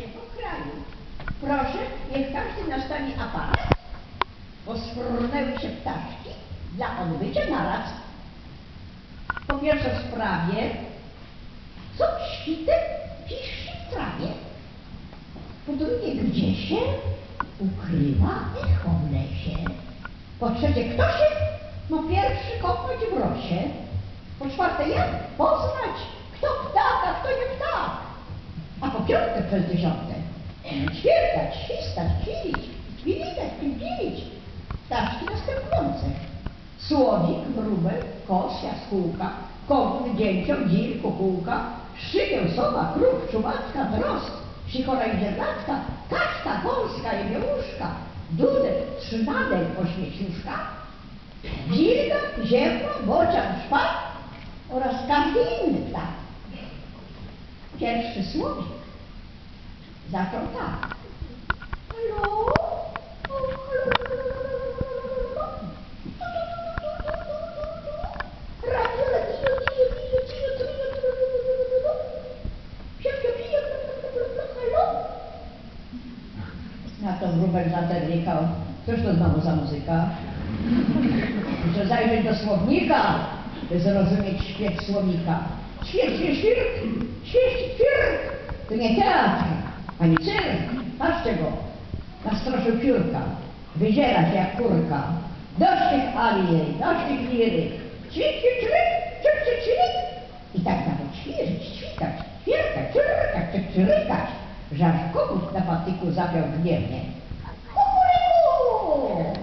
się po kraju. Proszę, niech każdy nastawi aparat, bo sfrunęły się ptaszki dla odbycia narad. Po pierwsze w sprawie, co świtem piszczy w trawie. Po drugie, gdzie się ukrywa echo w lesie. Po trzecie, kto się ma pierwszy kopać w rosie. Po czwarte, jak poznać, kto ptak, a kto nie ptak. Piąte, przez dziesiąte, ćwierkać, świstać, kwilić, kwilitać, pimpilić. Ptaszki następujące. Słowik, wróbel, kos, jaskółka, kogut, dzięcioł, dzir, kukułka, szczypieł, sowa, kruk, czubaczka, drost, psichora i dzierlatka, kaczka, polska, jebiełuszka, dudek, trzynadel, ośmieciuszka, wilga, ziemba, bocian, szpak oraz każdy inny ptak. Pierwszy słowik zaczął tak. Halo? Na to wróbel zaternikał. Cóż to znowu za muzyka? Muszę zajrzeć do słownika, by zrozumieć śpiew słownika. Świeć, świerk, świeć, świerk. To nie teatr, ani cyrk. Patrzcie go. Nastroszył piórka. Wydziera się jak kurka. Dość tych arii, dość tych liryk. Ćwik, ćwik, ćwik, ćwik, ćwik. I tak nawet ćwirzyć, ćwikać, ćwierkać, czyrkać, czy czyrykać, że aż kogut na patyku zapiał gniewnie. Kukuryku!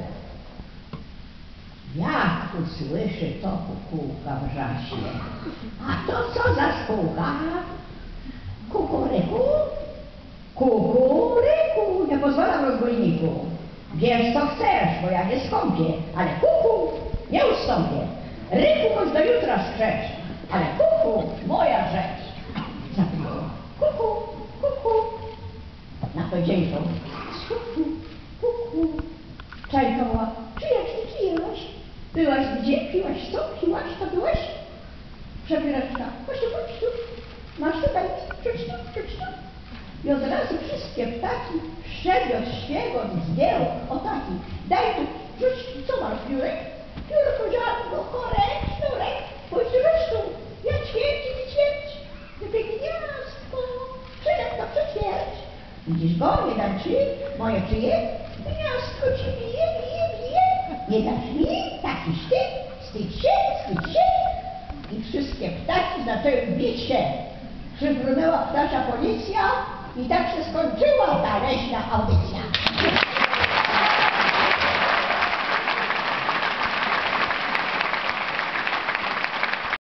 Jak usłyszy to kukułka wrzaśnie. A to co za spółka? Kukuryku? Kukuryku! Nie pozwalam rozbójniku. Bierz co chcesz, bo ja nie skąpię, ale kuku nie ustąpię. Ryku choć do jutra skrzecz, ale kuku moja rzecz. Zapytał. Kuku, kuku. Na to dzięką. Kuku, kuku. Czajkoła, czyjaś ty czyjaś? Byłaś gdzie? Piłaś co? Piłaś to byłaś? Przebieraczka, tu, chodź tu. Masz tutaj. I od razu wszystkie ptaki szczebiot, świegot, zdjęł, o taki. Daj tu, rzuć, co masz, piórek? Piórko, żadno, korek, sznurek, pójdź zresztą, ja ćwierć i ćwierć. Gdyby gniazdko, przydam to przećwierć. Widzisz go, nie dam ci, moje czyje? Gniazdko ci bije, bije, bije. Nie dasz mi, taki sztyk, wstydź się, wstydź się. I wszystkie ptaki zaczęły bić się. Przybrunęła ptasia policja i tak się skończyła ta leśna audycja.